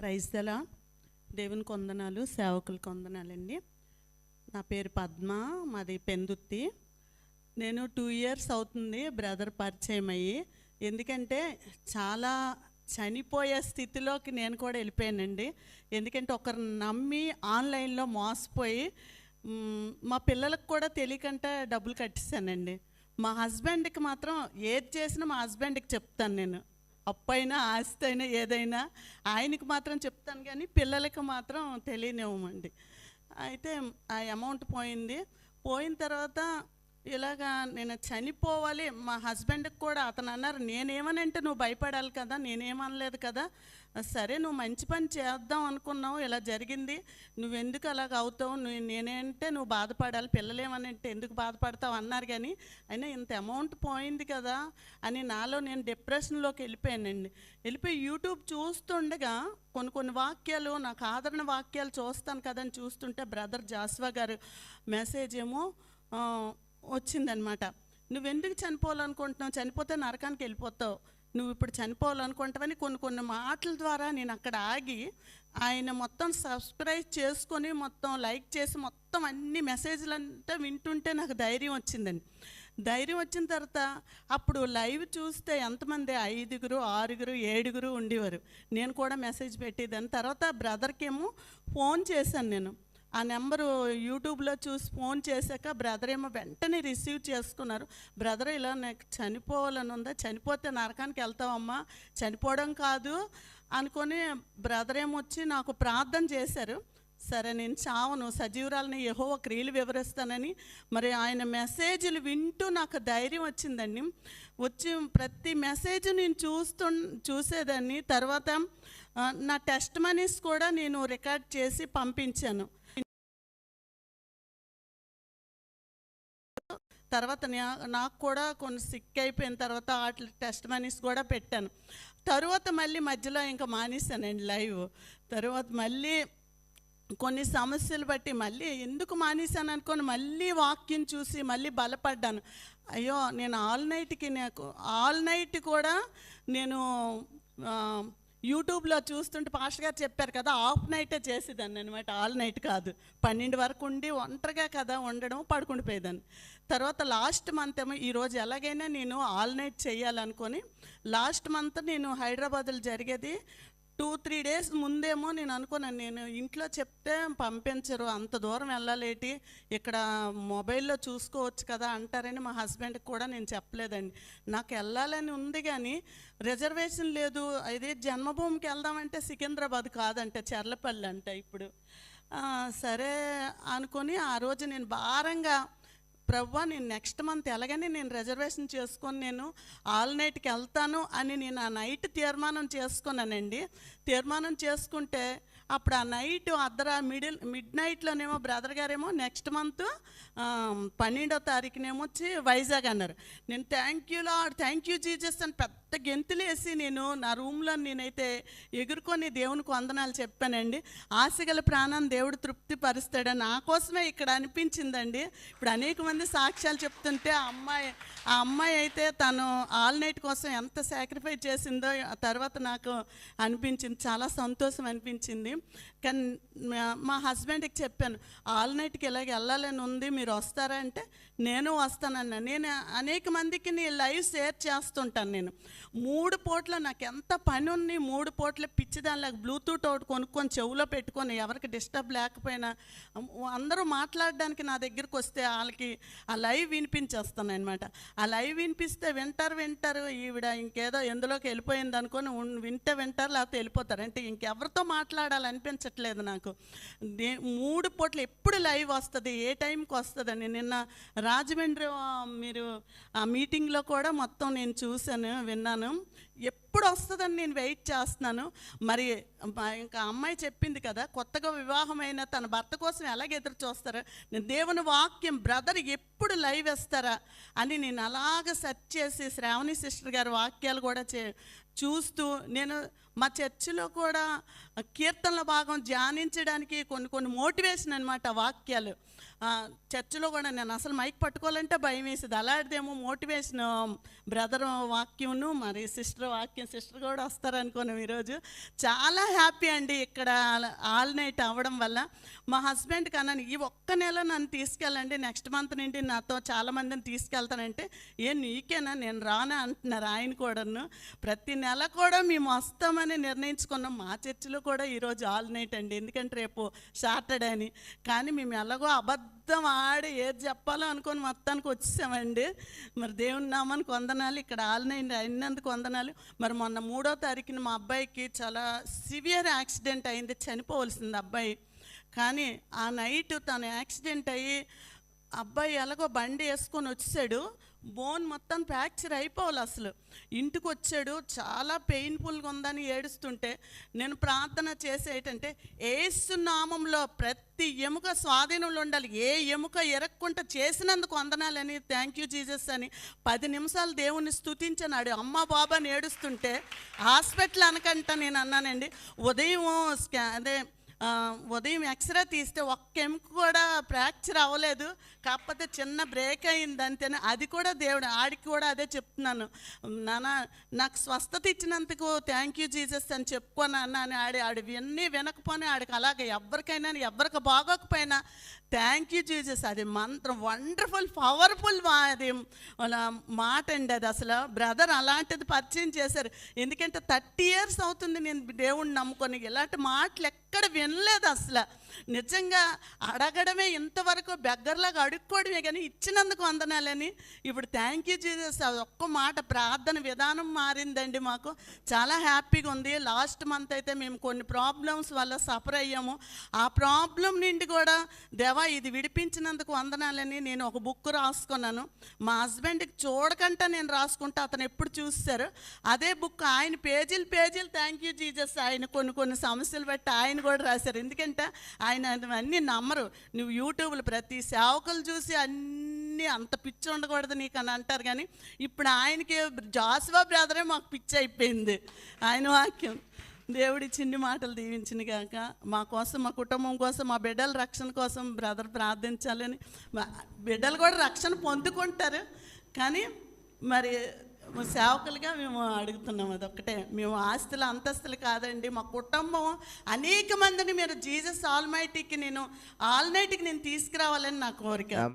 Praise దేవుని కొందనాలు సేవకుల కొందనాలండి. నా పేరు పద్మ మాది పెందుత్తి నేను టూ ఇయర్స్ అవుతుంది బ్రదర్ పరిచయం అయ్యి. ఎందుకంటే చాలా చనిపోయే స్థితిలోకి నేను కూడా వెళ్ళిపోయానండి. ఎందుకంటే ఒకరు నమ్మి ఆన్లైన్లో మోసపోయి మా పిల్లలకు కూడా తెలియకంటే డబ్బులు కట్టిస్తానండి మా హస్బెండ్కి మాత్రం ఏది చేసినా మా హస్బెండ్కి చెప్తాను నేను. అప్పైనా ఆస్తి అయినా ఏదైనా ఆయనకి మాత్రం చెప్తాను కానీ పిల్లలకి మాత్రం తెలియనివ్వమండి. అయితే ఆ అమౌంట్ పోయింది. పోయిన తర్వాత ఇలాగా నేను చనిపోవాలి మా హస్బెండ్కి కూడా అతను అన్నారు నేనేమనంటే నువ్వు భయపడాలి కదా నేనేమనలేదు కదా సరే నువ్వు మంచి పని చేద్దాం అనుకున్నావు ఇలా జరిగింది నువ్వెందుకు అలాగ అవుతావు నువ్వు నేనేంటే నువ్వు బాధపడాలి పిల్లలేమనంటే ఎందుకు బాధపడతావు అన్నారు కానీ అయినా ఇంత అమౌంట్ పోయింది కదా అని నాలో నేను డిప్రెషన్లోకి వెళ్ళిపోయానండి. వెళ్ళిపోయి యూట్యూబ్ చూస్తుండగా కొన్ని కొన్ని వాక్యాలు నాకు ఆదరణ వాక్యాలు చూస్తాను కదని చూస్తుంటే బ్రదర్ జాస్వా గారు మెసేజ్ ఏమో వచ్చిందనమాట. నువ్వెందుకు చనిపోవాలనుకుంటున్నావు? చనిపోతే నరకానికి వెళ్ళిపోతావు. నువ్వు ఇప్పుడు చనిపోవాలనుకుంటావని కొన్ని కొన్ని మాటల ద్వారా నేను అక్కడ ఆగి ఆయన మొత్తం సబ్స్క్రైబ్ చేసుకొని మొత్తం లైక్ చేసి మొత్తం అన్ని మెసేజ్లంతా వింటుంటే నాకు ధైర్యం వచ్చిందండి. ధైర్యం వచ్చిన తర్వాత అప్పుడు లైవ్ చూస్తే ఎంతమంది? ఐదుగురు ఆరుగురు ఏడుగురు ఉండేవారు. నేను కూడా మెసేజ్ పెట్టేదాన్ని. తర్వాత బ్రదర్కేమో ఫోన్ చేశాను నేను. ఆ నెంబరు యూట్యూబ్లో చూసి ఫోన్ చేశాక బ్రదర్ ఏమో వెంటనే రిసీవ్ చేసుకున్నారు. బ్రదర్ ఇలా నాకు చనిపోవాలని ఉందా? చనిపోతే నరకానికి వెళ్తావమ్మా? చనిపోవడం కాదు అనుకొని బ్రదర్ ఏమొచ్చి నాకు ప్రార్థన చేశారు. సరే నేను చావను. సజీవురాలని యహో క్రియలు వివరిస్తానని. మరి ఆయన మెసేజ్లు వింటూ నాకు ధైర్యం వచ్చిందండి. వచ్చి ప్రతి మెసేజ్ నేను చూస్తు చూసేదాన్ని. తర్వాత నా టెస్ట్ మనీస్ కూడా నేను రికార్డ్ చేసి పంపించాను. తర్వాత నా- నాకు కూడా కొన్ని సిక్ అయిపోయిన తర్వాత వాటి టెస్ట్ మనీస్ కూడా పెట్టాను. తరువాత మళ్ళీ మధ్యలో ఇంకా మానేశానండి లైవ్ తర్వాత మళ్ళీ కొన్ని సమస్యలు బట్టి మళ్ళీ ఎందుకు మానేశాను అనుకొని మళ్ళీ వాక్యం చూసి మళ్ళీ బలపడ్డాను. అయ్యో నేను ఆల్ నైట్కి నాకు ఆల్ నైట్ కూడా నేను యూట్యూబ్లో చూస్తుంటే పాస్టర్ గారు చెప్పారు కదా ఆఫ్ నైటే చేసేదాన్ని అనమాట ఆల్ నైట్ కాదు. పన్నెండు వరకు ఉండి ఒంటరిగా కదా ఉండడం పడుకుండిపోయేదాన్ని. తర్వాత లాస్ట్ మంత్ ఏమో ఈరోజు ఎలాగైనా నేను ఆల్ నైట్ చేయాలనుకొని లాస్ట్ మంత్ నేను హైదరాబాద్లో జరిగేది టూ త్రీ డేస్ ముందేమో నేను అనుకున్నాను నేను ఇంట్లో చెప్తే పంపించరు అంత దూరం వెళ్ళాలేటి ఇక్కడ మొబైల్లో చూసుకోవచ్చు కదా అంటారని మా హస్బెండ్కి కూడా నేను చెప్పలేదండి. నాకు వెళ్ళాలని ఉంది కానీ రిజర్వేషన్ లేదు. అదే జన్మభూమికి వెళ్దామంటే సికింద్రాబాద్ కాదంటే చెర్లపల్లి అంట ఇప్పుడు. సరే అనుకొని ఆ రోజు నేను భారంగా ప్రవ్వా నేను నెక్స్ట్ మంత్ ఎలాగని నేను రిజర్వేషన్ చేసుకొని నేను ఆల్ నైట్కి వెళ్తాను అని నేను ఆ నైట్ తీర్మానం చేసుకున్నానండి. తీర్మానం చేసుకుంటే అప్పుడు ఆ నైట్ అర్ధరా మిడిల్ మిడ్ నైట్లోనేమో బ్రదర్ గారేమో నెక్స్ట్ మంత్ పన్నెండో తారీఖునేమో వచ్చి వైజాగ్ అన్నారు. నేను thank you Lord thank you Jesus అని పెద్ద గెంతులేసి నేను నా రూమ్లో నేనైతే ఎగురుకొని దేవునికి వందనాలు చెప్పానండి. ఆశగల ప్రాణాన్ని దేవుడు తృప్తి పరుస్తాడని నా కోసమే ఇక్కడ అనిపించిందండి. ఇప్పుడు అనేక మంది సాక్ష్యాలు చెప్తుంటే ఆ అమ్మాయి ఆ అమ్మాయి అయితే తను ఆల్ నైట్ కోసం ఎంత సాక్రిఫైస్ చేసిందో ఆ తర్వాత నాకు అనిపించింది. చాలా సంతోషం అనిపించింది. కానీ uh, మా- హస్బెండ్కి చెప్పాను ఆల్ నైట్కి ఇలాగ వెళ్ళాలని ఉంది మీరు వస్తారా? అంటే నేను వస్తానన్నా నేను అనేక మందికి నీ లైవ్ షేర్ చేస్తుంటాను నేను. మూడు పూట్ల నాకు ఎంత పని ఉంది మూడు పూట్ల పిచ్చిదానిలాగా బ్లూటూత్ ఒకటి కొనుక్కొని చెవులో పెట్టుకొని ఎవరికి డిస్టర్బ్ లేకపోయినా అందరూ మాట్లాడడానికి నా దగ్గరికి వస్తే వాళ్ళకి ఆ లైవ్ వినిపించేస్తాను అనమాట ఆ లైవ్ వినిపిస్తే వింటారు వింటారు ఈవిడ ఇంకేదో ఎందులోకి వెళ్ళిపోయింది అనుకొని వింటే వింటారు లేకపోతే వెళ్ళిపోతారు. అంటే ఇంకెవరితో మాట్లాడాలనిపించట్లేదు. నాకు. దే- మూడు పూటలు ఎప్పుడు లైవ్ వస్తుంది ఏ టైంకి వస్తుందని. నిన్న రాజమండ్రి మీరు ఆ మీటింగ్లో కూడా మొత్తం నేను చూశాను విన్నాను. ఎప్పుడు వస్తుందని నేను వెయిట్ చేస్తున్నాను. మరి ఇంకా అమ్మాయి చెప్పింది కదా కొత్తగా వివాహమైన తన భర్త కోసం ఎలాగ ఎదురు చూస్తారా? నేను దేవుని వాక్యం బ్రదర్ ఎప్పుడు లైవ్ వేస్తారా? అని నేను అలాగ సెర్చ్ చేసి శ్రావణి సిస్టర్ గారి వాక్యాలు కూడా చే చూస్తూ నేను మా చర్చిలో కూడా కీర్తనల భాగం ధ్యానించడానికి కొన్ని కొన్ని మోటివేషన్ అనమాట వాక్యాలు. చర్చిలో కూడా నేను అసలు మైక్ పట్టుకోవాలంటే భయం వేసేది అలాంటిదేమో మోటివేషన్ బ్రదర్ వాక్యంను మరి సిస్టర్ వాక్యం సిస్టర్ కూడా వస్తారనుకున్నాం ఈరోజు. చాలా హ్యాపీ అండి ఇక్కడ ఆల్ నైట్ అవ్వడం వల్ల. మా హస్బెండ్కి కన్నాను ఈ ఒక్క నెల నన్ను తీసుకెళ్ళండి నెక్స్ట్ మంత్ నుండి నాతో చాలా మందిని తీసుకెళ్తానంటే ఏ నీకేనా నేను రానా అంటున్నారు ఆయన కూడాను. ప్రతి నెల కూడా మేము వస్తామని నిర్ణయించుకున్నాం. మా చర్చిలో కూడా ఈరోజు ఆల్ నైట్ అండి. ఎందుకంటే రేపు సాటర్డే అని. కానీ మేము ఎలాగో అబద్ధం మొత్తం ఆడి ఏది చెప్పాలో అనుకొని మొత్తానికి వచ్చేసామండి. మరి దేవుని నామానికి వందనాలు. ఇక్కడ ఆలనైంది అయినందుకు వందనాలు. మరి మొన్న మూడో తారీఖున మా అబ్బాయికి చాలా సివియర్ యాక్సిడెంట్ అయింది. చనిపోవలసింది అబ్బాయి. కానీ ఆ నైట్ తను యాక్సిడెంట్ అయ్యి అబ్బాయి ఎలాగో బండి వేసుకొని వచ్చాడు బోన్ మొత్తం ఫ్రాక్చర్ అయిపోవాలి అసలు. ఇంటికి వచ్చాడు చాలా పెయిన్ఫుల్గా ఉందని ఏడుస్తుంటే నేను ప్రార్థన చేసేటంటే ఏంటంటే ఏసునామంలో ప్రతి ఎముక స్వాధీనంలో ఉండాలి. ఏ ఎముక ఎరక్కుంట చేసినందుకు వందనాలని థ్యాంక్ యూ జీసస్ అని పది నిమిషాలు దేవుణ్ణి స్తుతించనాడు. అమ్మ బాబాని ఏడుస్తుంటే హాస్పిటల్ అనకంట నేను అన్నానండి ఉదయం స్కా అదే ఉదయం ఎక్స్రే తీస్తే ఒక్క ఎముక కూడా ఫ్రాక్చర్ అవ్వలేదు. కాకపోతే చిన్న బ్రేక్ అయింది అంతేనే? అది కూడా దేవుడు ఆడికి కూడా అదే చెప్తున్నాను. నాన్న నాకు స్వస్థత ఇచ్చినందుకు థ్యాంక్ యూ జీసస్ అని చెప్పుకోనన్నా అని ఆడి ఆడు విన్నీ వినకపోయినా ఆడికి అలాగే ఎవరికైనా ఎవరికి బాగోకపోయినా థ్యాంక్ యూ జీజస్ అది మంత్రం వండర్ఫుల్ పవర్ఫుల్ అది. వాళ్ళ మాట అండి అది అసలు. బ్రదర్ అలాంటిది పరిచయం చేశారు. ఎందుకంటే థర్టీ ఇయర్స్ అవుతుంది నేను దేవుణ్ణి నమ్ముకొని. ఇలాంటి మాటలు ఎక్కడ వినలేదు అసలు. నిజంగా అడగడమే ఇంతవరకు బెగ్గర్లాగా అడుక్కోవడమే కానీ ఇచ్చినందుకు వందనాలని. ఇప్పుడు థ్యాంక్ యూ జీసస్ అది ఒక్క మాట ప్రార్థన విధానం మారిందండి మాకు. చాలా హ్యాపీగా ఉంది. లాస్ట్ మంత్ అయితే మేము కొన్ని ప్రాబ్లమ్స్ వల్ల సఫర్ అయ్యాము. ఆ ప్రాబ్లం నుండి కూడా దేవా ఇది విడిపించినందుకు వందనాలని నేను ఒక బుక్ రాసుకున్నాను. మా హస్బెండ్కి చూడకుండా నేను రాసుకుంటా అతను ఎప్పుడు చూస్తారు. అదే బుక్ ఆయన పేజీలు పేజీలు థ్యాంక్ యూ జీజస్ ఆయన కొన్ని కొన్ని సమస్యలు బట్టి ఆయన కూడా రాశారు. ఎందుకంటే ఆయన అన్నీ నమ్మరు. నువ్వు యూట్యూబ్లో ప్రతి సేవకులు చూసి అన్నీ అంత పిచ్చి ఉండకూడదు నీకు అని అంటారు కానీ ఇప్పుడు ఆయనకి జాస్వా బ్రదరే మాకు పిచ్చి అయిపోయింది. ఆయన వాక్యం దేవుడి చిన్ని మాటలు దీవించిన గాక మా కోసం మా కుటుంబం కోసం మా బిడ్డల రక్షణ కోసం బ్రదర్ ప్రార్థించాలని. మా బిడ్డలు కూడా రక్షణ పొందుకుంటారు. కానీ మరి సేవకులుగా మేము అడుగుతున్నాం అదొక్కటే. మేము ఆస్తులు అంతస్తులు కాదండి మా కుటుంబం అనేక మందిని మీరు జీసస్ ఆల్మైటీకి నేను ఆల్నైట్కి నేను తీసుకురావాలని నా కోరిక.